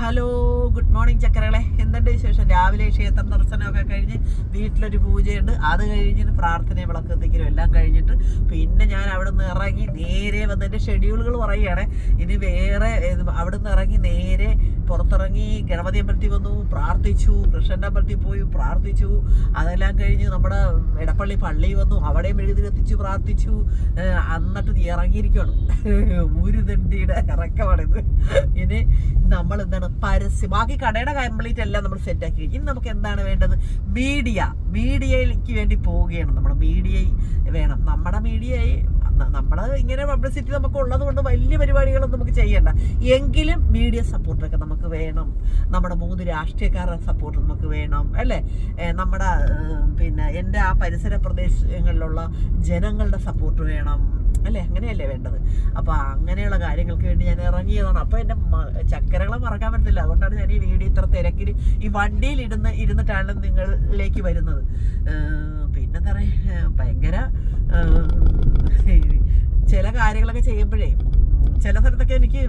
Hello good morning ചക്കരകളെ. എന്തുണ്ട് വിശേഷം? രാവിലെ ക്ഷേത്ര ദർശനമൊക്കെ കഴിഞ്ഞ് വീട്ടിലൊരു പൂജയുണ്ട്. അത് കഴിഞ്ഞിട്ട് പ്രാർത്ഥനയും വിളക്ക് എത്തിക്കലും എല്ലാം കഴിഞ്ഞിട്ട് പിന്നെ ഞാൻ അവിടെ നിന്ന് ഇറങ്ങി വന്നതിന്റെ ഷെഡ്യൂളുകൾ പറയുകയാണ് ഇനി വേറെ അവിടുന്ന് ഇറങ്ങി നേരെ പുറത്തിറങ്ങി ഗണപതി അമ്പലത്തിൽ വന്നു പ്രാർത്ഥിച്ചു കൃഷ്ണന്റെ അമ്പലത്തിൽ പോയി പ്രാർത്ഥിച്ചു. അതെല്ലാം കഴിഞ്ഞ് നമ്മുടെ എടപ്പള്ളി പള്ളി വന്നു അവിടെയും എഴുതി എത്തിച്ചു പ്രാർത്ഥിച്ചു എന്നിട്ട് ഒരു ദണ്ടിയുടെ ഇറക്കമാണിത്. ഇനി നമ്മൾ എന്താണ് പരസ്യം. ബാക്കി കടയുടെ കംപ്ലീറ്റ് എല്ലാം നമ്മൾ സെറ്റ് ആക്കി ഇനി നമുക്ക് എന്താണ് വേണ്ടത്? മീഡിയ. മീഡിയയിലേക്ക് വേണ്ടി പോവുകയാണ്. നമ്മുടെ മീഡിയ വേണം. നമ്മുടെ മീഡിയ നമ്മുടെ ഇങ്ങനെ പബ്ലിസിറ്റി നമുക്ക് ഉള്ളത് കൊണ്ട് വലിയ പരിപാടികളൊന്നും നമുക്ക് ചെയ്യണ്ട. എങ്കിലും മീഡിയ സപ്പോർട്ടൊക്കെ നമുക്ക് വേണം. നമ്മുടെ മൂന്ന് രാഷ്ട്രീയക്കാരുടെ സപ്പോർട്ട് നമുക്ക് വേണം അല്ലേ? നമ്മുടെ പിന്നെ എന്റെ ആ പരിസര പ്രദേശങ്ങളിലുള്ള ജനങ്ങളുടെ സപ്പോർട്ട് വേണം അല്ലേ? അങ്ങനെയല്ലേ വേണ്ടത്? അപ്പോൾ അങ്ങനെയുള്ള കാര്യങ്ങൾക്ക് വേണ്ടി ഞാൻ ഇറങ്ങിയതാണ്. അപ്പോൾ എന്റെ ചക്കരകളെ മറക്കാൻ പറ്റത്തില്ല. അതുകൊണ്ടാണ് ഞാൻ ഈ വീഡിയോ ഇത്ര തിരക്കിൽ ഈ വണ്ടിയിൽ ഇരുന്ന് ഇരുന്നിട്ടാണ് നിങ്ങളിലേക്ക് വരുന്നത്. പിന്നെന്താ പറയുക ഭയങ്കര ഏർ, ചില കാര്യങ്ങളൊക്കെ ചെയ്യുമ്പോഴേ ചില സ്ഥലത്തൊക്കെ എനിക്ക്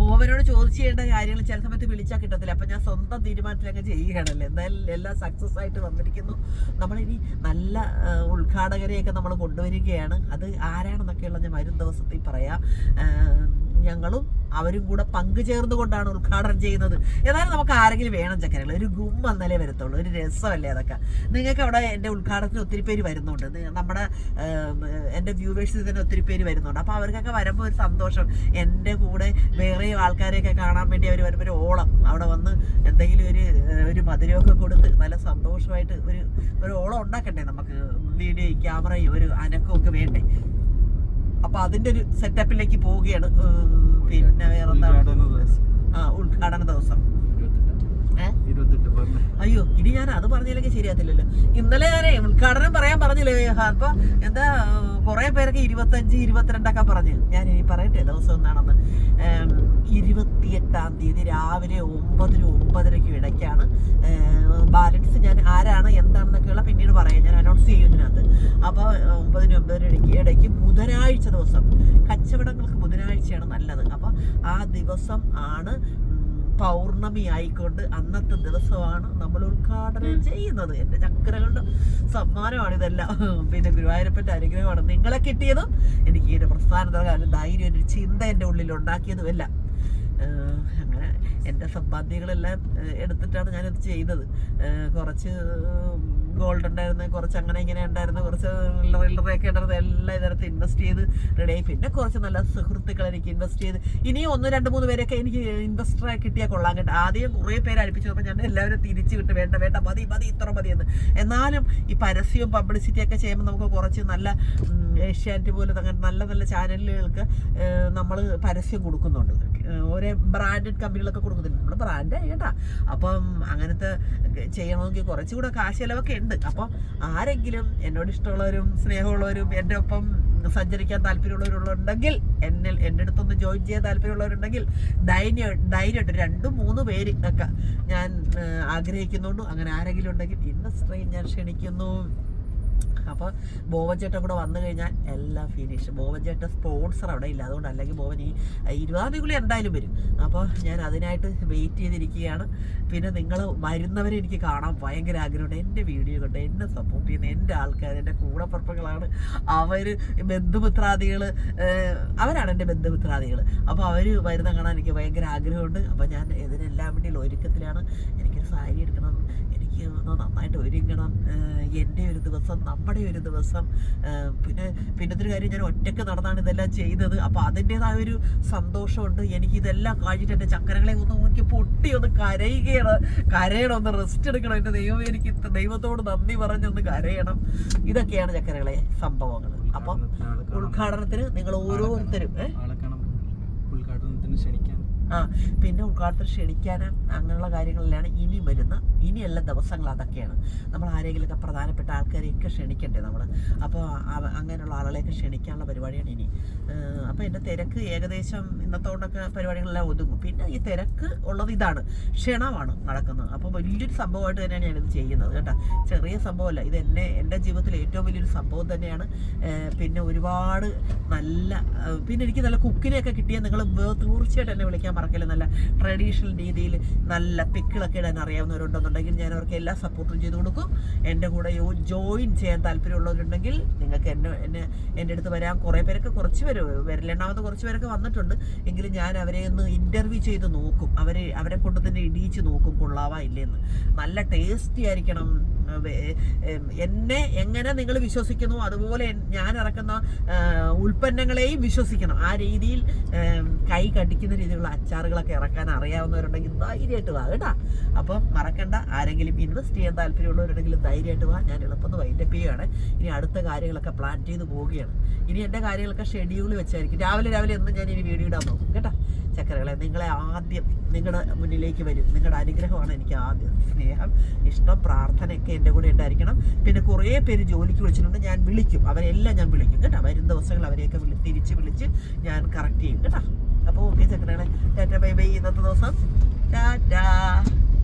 ബോബനോട് ചോദിച്ചു ചെയ്യേണ്ട കാര്യങ്ങൾ ചില സമയത്ത് വിളിച്ചാൽ കിട്ടത്തില്ല. അപ്പം ഞാൻ സ്വന്തം തീരുമാനത്തിലൊക്കെ ചെയ്യുകയാണല്ലോ. എന്തായാലും എല്ലാം സക്സസ് ആയിട്ട് വന്നിരിക്കുന്നു. നമ്മളിനി നല്ല ഉദ്ഘാടകരെയൊക്കെ നമ്മൾ കൊണ്ടുവരികയാണ്. അത് ആരാണെന്നൊക്കെയുള്ള ഞാൻ വരും ദിവസത്തിൽ പറയാം. ഞങ്ങളും അവരും കൂടെ പങ്കുചേർന്നുകൊണ്ടാണ് ഉദ്ഘാടനം ചെയ്യുന്നത്. ഏതായാലും നമുക്ക് ആരെങ്കിലും വേണം ചക്കരകൾ ഒരു ഗും വന്നാലേ വരത്തുള്ളൂ. ഒരു രസമല്ലേ അതൊക്കെ? നിങ്ങൾക്ക് അവിടെ എന്റെ ഉദ്ഘാടനത്തിന് ഒത്തിരി പേര് വരുന്നുണ്ട്. നമ്മുടെ എന്റെ വ്യൂവേഴ്സിൽ തന്നെ ഒത്തിരി പേര് വരുന്നുണ്ട്. അപ്പോൾ അവർക്കൊക്കെ വരുമ്പോൾ ഒരു സന്തോഷം. എന്റെ കൂടെ വേറെ ആൾക്കാരെയൊക്കെ കാണാൻ വേണ്ടി അവർ വരുമ്പോൾ ഒരു ഓളം. അവിടെ വന്ന് എന്തെങ്കിലും ഒരു ഒരു മധുരമൊക്കെ കൊടുത്ത് നല്ല സന്തോഷമായിട്ട് ഒരു ഒരു ഓളം ഉണ്ടാക്കണ്ടേ നമുക്ക്? വീഡിയോയും ക്യാമറയും ഒരു അനക്കമൊക്കെ വേണ്ടേ? അപ്പൊ അതിന്റെ ഒരു സെറ്റപ്പിലേക്ക് പോവുകയാണ് പിന്നെ വേറെന്താണ്? ഉദ്ഘാടന ദിവസം. ആ ഉദ്ഘാടന ദിവസം. അയ്യോ ഇനി ഞാൻ അത് പറഞ്ഞില്ലെങ്കിൽ ശരിയാത്തില്ലല്ലോ ഇന്നലെ ഞാൻ ഉദ്ഘാടനം പറയാൻ പറഞ്ഞില്ലേ അപ്പൊ എന്താ കുറെ പേരൊക്കെ ഇരുപത്തഞ്ച് ഇരുപത്തിരണ്ടൊക്കെ പറഞ്ഞു. ഞാൻ ഇനി പറയട്ടെ ദിവസം എന്താണെന്ന്. ഏം, ഇരുപത്തിയെട്ടാം തീയതി രാവിലെ ഒമ്പതിനും ഒമ്പതരയ്ക്കും ഇടയ്ക്കാണ് ബാലൻസ് ഞാൻ ആരാണ് എന്താണെന്നൊക്കെയുള്ള പിന്നീട് പറയാം. ഞാൻ അനൗൺസ് ചെയ്യുന്നതിനകത്ത് അപ്പോൾ ഒമ്പതിനും ഒമ്പതിനും ഇടയ്ക്ക് ഇടയ്ക്ക് ബുധനാഴ്ച ദിവസം കച്ചവടങ്ങൾക്ക് ബുധനാഴ്ചയാണ് നല്ലത്. അപ്പോൾ ആ ദിവസം ആണ് പൗർണമി ആയിക്കൊണ്ട് അന്നത്തെ ദിവസമാണ് നമ്മൾ ഉദ്ഘാടനം ചെയ്യുന്നത്. എന്റെ ചക്രകളുടെ സമ്മാനമാണ് ഇതെല്ലാം. പിന്നെ ഗുരുവായൂരപ്പന്റെ അനുഗ്രഹമാണ് നിങ്ങളെ കിട്ടിയതും എനിക്ക് ഈ ഒരു പ്രസ്ഥാനത്തിൽ ധൈര്യം ഒരു ചിന്ത എന്റെ ഉള്ളിൽ ഉണ്ടാക്കിയതും എല്ലാം അങ്ങനെ എന്റെ സമ്പാദ്യങ്ങളെല്ലാം എടുത്തിട്ടാണ് ഞാനിത് ചെയ്തത് കുറച്ച് ഗോൾഡ് ഉണ്ടായിരുന്നു കുറച്ച് അങ്ങനെ ഇങ്ങനെ ഉണ്ടായിരുന്നു കുറച്ച് റില്ലറൊക്കെ ഉണ്ടായിരുന്നു എല്ലാം ഇതിനകത്ത് ഇൻവെസ്റ്റ് ചെയ്ത് റെഡിയായി പിന്നെ കുറച്ച് നല്ല സുഹൃത്തുക്കൾ എനിക്ക് ഇൻവെസ്റ്റ് ചെയ്ത്. ഇനിയും ഒന്ന് രണ്ട് മൂന്ന് പേരൊക്കെ എനിക്ക് ഇൻവെസ്റ്ററായി കിട്ടിയാൽ കൊള്ളാൻ കേട്ടോ. ആദ്യം കുറേ പേര് അടുപ്പിച്ചു അപ്പോൾ ഞാൻ എല്ലാവരും തിരിച്ചു വിട്ട്. വേണ്ട വേണ്ട മതി മതി ഇത്ര മതി എന്ന്. എന്നാലും ഈ പരസ്യവും പബ്ലിസിറ്റി ഒക്കെ ചെയ്യുമ്പോൾ നമുക്ക് കുറച്ച് നല്ല ഏഷ്യാനെറ്റ് പോലെ അങ്ങനെ നല്ല നല്ല ചാനലുകൾക്ക് നമ്മൾ പരസ്യം കൊടുക്കുന്നുണ്ട്. ഒരേ ബ്രാൻഡഡ് കമ്പനികളൊക്കെ കൊടുക്കുന്നുണ്ട് നമ്മൾ ബ്രാൻഡ് കേട്ടാ അപ്പം അങ്ങനത്തെ ചെയ്യണമെങ്കിൽ കുറച്ചുകൂടെ കാശ് ചിലവൊക്കെ ഉണ്ട്. അപ്പം ആരെങ്കിലും എന്നോട് ഇഷ്ടമുള്ളവരും സ്നേഹമുള്ളവരും എന്റെ ഒപ്പം സഞ്ചരിക്കാൻ താല്പര്യമുള്ളവരുണ്ടെങ്കിൽ എന്നിൽ എന്റെ അടുത്തൊന്ന് ജോയിൻ ചെയ്യാൻ താല്പര്യമുള്ളവരുണ്ടെങ്കിൽ ധൈര്യം ധൈര്യമായിട്ട് രണ്ടും മൂന്ന് പേര് ഒക്കെ ഞാൻ ആഗ്രഹിക്കുന്നുണ്ട്. അങ്ങനെ ആരെങ്കിലും ഉണ്ടെങ്കിൽ ഇൻഡസ്ട്രിയിൽ ഞാൻ ക്ഷണിക്കുന്നു. അപ്പോൾ ബോവൻ ചേട്ടൻ കൂടെ വന്നു കഴിഞ്ഞാൽ എല്ലാം ഫിനിഷ് ബോവൻ ചേട്ടൻ സ്പോൺസർ അവിടെ ഇല്ല. അതുകൊണ്ട് അല്ലെങ്കിൽ ബോവൻ ഈ ഇരുപതാം തീയതി എന്തായാലും വരും. അപ്പോൾ ഞാൻ അതിനായിട്ട് വെയിറ്റ് ചെയ്തിരിക്കുകയാണ്. പിന്നെ നിങ്ങൾ വരുന്നവരെ എനിക്ക് കാണാൻ ഭയങ്കര ആഗ്രഹമുണ്ട്. എന്റെ വീഡിയോ കണ്ട് എന്നെ സപ്പോർട്ട് ചെയ്യുന്ന എന്റെ ആൾക്കാർ എന്റെ കൂടപ്പുറപ്പുകളാണ്. അവർ ബന്ധുപുത്രാദികൾ അവരാണ് എന്റെ ബന്ധുപുത്രാദികൾ അപ്പോൾ അവർ വരുന്ന കാണാൻ എനിക്ക് ഭയങ്കര ആഗ്രഹമുണ്ട്. അപ്പോൾ ഞാൻ ഇതിനെല്ലാം വേണ്ടിയുള്ള ഒരുക്കത്തിലാണ് എനിക്കൊരു സാരി എടുക്കണം എനിക്ക് ഒന്ന് നന്നായിട്ട് ഒരുങ്ങണം എന്റെ ഒരു ദിവസം നമ്മുടെ ഒരു ദിവസം പിന്നെ പിന്നെ പിന്നത്തെ ഒരു കാര്യം ഞാൻ ഒറ്റയ്ക്ക് നടന്നാണ് ഇതെല്ലാം ചെയ്തത്. അപ്പോൾ അതിന്റെതായ ഒരു സന്തോഷമുണ്ട്. എനിക്ക് ഇതെല്ലാം കഴിഞ്ഞിട്ട് എന്റെ ചക്കരകളെ ഒന്ന് എനിക്ക് പൊട്ടി ഒന്ന് കരയുകയാണ്. കരയണം ഒന്ന് റെസ്റ്റ് എടുക്കണം. എന്റെ ദൈവം എനിക്ക് ദൈവത്തോട് നന്ദി പറഞ്ഞൊന്ന് കരയണം. ഇതൊക്കെയാണ് ചക്കരകളെ സംഭവങ്ങൾ അപ്പം ഉദ്ഘാടനത്തിന് നിങ്ങൾ ഓരോരുത്തരും ഏഹ്? ക്ഷണിക്കാൻ ആ പിന്നെ ഉദ്ഘാടനത്തിന് ക്ഷണിക്കാൻ അങ്ങനെയുള്ള കാര്യങ്ങളിലാണ് ഇനി വരുന്ന ഇനിയുള്ള ദിവസങ്ങൾ അതൊക്കെയാണ്. നമ്മൾ ആരെങ്കിലുമൊക്കെ പ്രധാനപ്പെട്ട ആൾക്കാരെയൊക്കെ ക്ഷണിക്കണ്ടേ നമ്മൾ അപ്പോൾ അങ്ങനെയുള്ള ആളുകളെയൊക്കെ ക്ഷണിക്കാനുള്ള പരിപാടിയാണ് ഇനി. അപ്പോൾ എന്റെ തിരക്ക് ഏകദേശം ഇന്നത്തോണ്ടൊക്കെ പരിപാടികളെല്ലാം ഒതുങ്ങും. പിന്നെ ഈ തിരക്ക് ഉള്ളത് ഇതാണ്. ക്ഷണമാണ് നടക്കുന്നത്. അപ്പോൾ വലിയൊരു സംഭവമായിട്ട് തന്നെയാണ് ഞാനിത് ചെയ്യുന്നത് കേട്ടോ. ചെറിയ സംഭവമല്ല. ഇത് എന്നെ എന്റെ ജീവിതത്തിൽ ഏറ്റവും വലിയൊരു സംഭവം തന്നെയാണ്. പിന്നെ ഒരുപാട് നല്ല പിന്നെ എനിക്ക് നല്ല കുക്കിനെയൊക്കെ കിട്ടിയാൽ നിങ്ങൾ തീർച്ചയായിട്ടും എന്നെ വിളിക്കാൻ മറക്കൽ നല്ല ട്രഡീഷണൽ രീതിയിൽ നല്ല പിക്കിളൊക്കെ ഇടാൻ അറിയാവുന്നവരുണ്ടെന്നുണ്ടെങ്കിൽ ഞാൻ അവർക്ക് എല്ലാ സപ്പോർട്ടും ചെയ്തു കൊടുക്കും. എന്റെ കൂടെ ജോയിൻ ചെയ്യാൻ താല്പര്യമുള്ളവരുണ്ടെങ്കിൽ നിങ്ങൾക്ക് എന്നെ എന്നെ എന്റെ അടുത്ത് വരാൻ കുറേ പേരൊക്കെ കുറച്ച് പേര് വരലെണ്ണാമത് കുറച്ച് പേരൊക്കെ വന്നിട്ടുണ്ട്. എങ്കിലും ഞാൻ അവരെ ഒന്ന് ഇന്റർവ്യൂ ചെയ്ത് നോക്കും. അവരെ അവരെ കൊണ്ട് തന്നെ ഇടിയിച്ച് നോക്കും. കൊള്ളാവാ ഇല്ലെന്ന്. നല്ല ടേസ്റ്റി ആയിരിക്കണം. എന്നെ എങ്ങനെ നിങ്ങൾ വിശ്വസിക്കുന്നു അതുപോലെ ഞാൻ ഇറക്കുന്ന ഉൽപ്പന്നങ്ങളെയും വിശ്വസിക്കണം. ആ രീതിയിൽ കൈ കടിക്കുന്ന രീതിയിലുള്ള അച്ചാറുകളൊക്കെ ഇറക്കാൻ അറിയാവുന്നവരുണ്ടെങ്കിൽ ധൈര്യമായിട്ട് വാ കേട്ടാ. അപ്പം മറക്കണ്ട. ആരെങ്കിലും ഇൻവെസ്റ്റ് ചെയ്യാൻ താല്പര്യമുള്ളവരുണ്ടെങ്കിൽ ധൈര്യമായിട്ട് വാ. ഞാൻ എളുപ്പത്തിൽ വൈൻഡപ്പ് ചെയ്യുകയാണ്. ഇനി അടുത്ത കാര്യങ്ങളൊക്കെ പ്ലാൻ ചെയ്ത് പോവുകയാണ്. ഇനി എന്റെ കാര്യങ്ങളൊക്കെ ഷെഡ്യൂൾ വെച്ചായിരിക്കും. രാവിലെ രാവിലെ എന്നും ഞാൻ ഇനി വീഡിയോ ഇടാൻ നോക്കും കേട്ടോ. ചക്കരകളെ നിങ്ങളെ ആദ്യം നിങ്ങളുടെ മുന്നിലേക്ക് വരും. നിങ്ങളുടെ അനുഗ്രഹമാണ് എനിക്ക് ആദ്യം സ്നേഹം ഇഷ്ടം പ്രാർത്ഥനയൊക്കെ എന്റെ കൂടെ ഉണ്ടായിരിക്കണം. പിന്നെ കുറേ പേര് ജോലിക്ക് വിളിച്ചിട്ടുണ്ട് ഞാൻ വിളിക്കും. അവരെല്ലാം ഞാൻ വിളിക്കും കേട്ടോ. വരും ദിവസങ്ങൾ അവരെയൊക്കെ വിളി തിരിച്ച് വിളിച്ച് ഞാൻ കറക്റ്റ് ചെയ്യും കേട്ടോ. അപ്പോൾ ഓക്കെ ചക്കരകളെ. Tata bye bye. ഇന്നത്തെ ദിവസം. ടാറ്റ.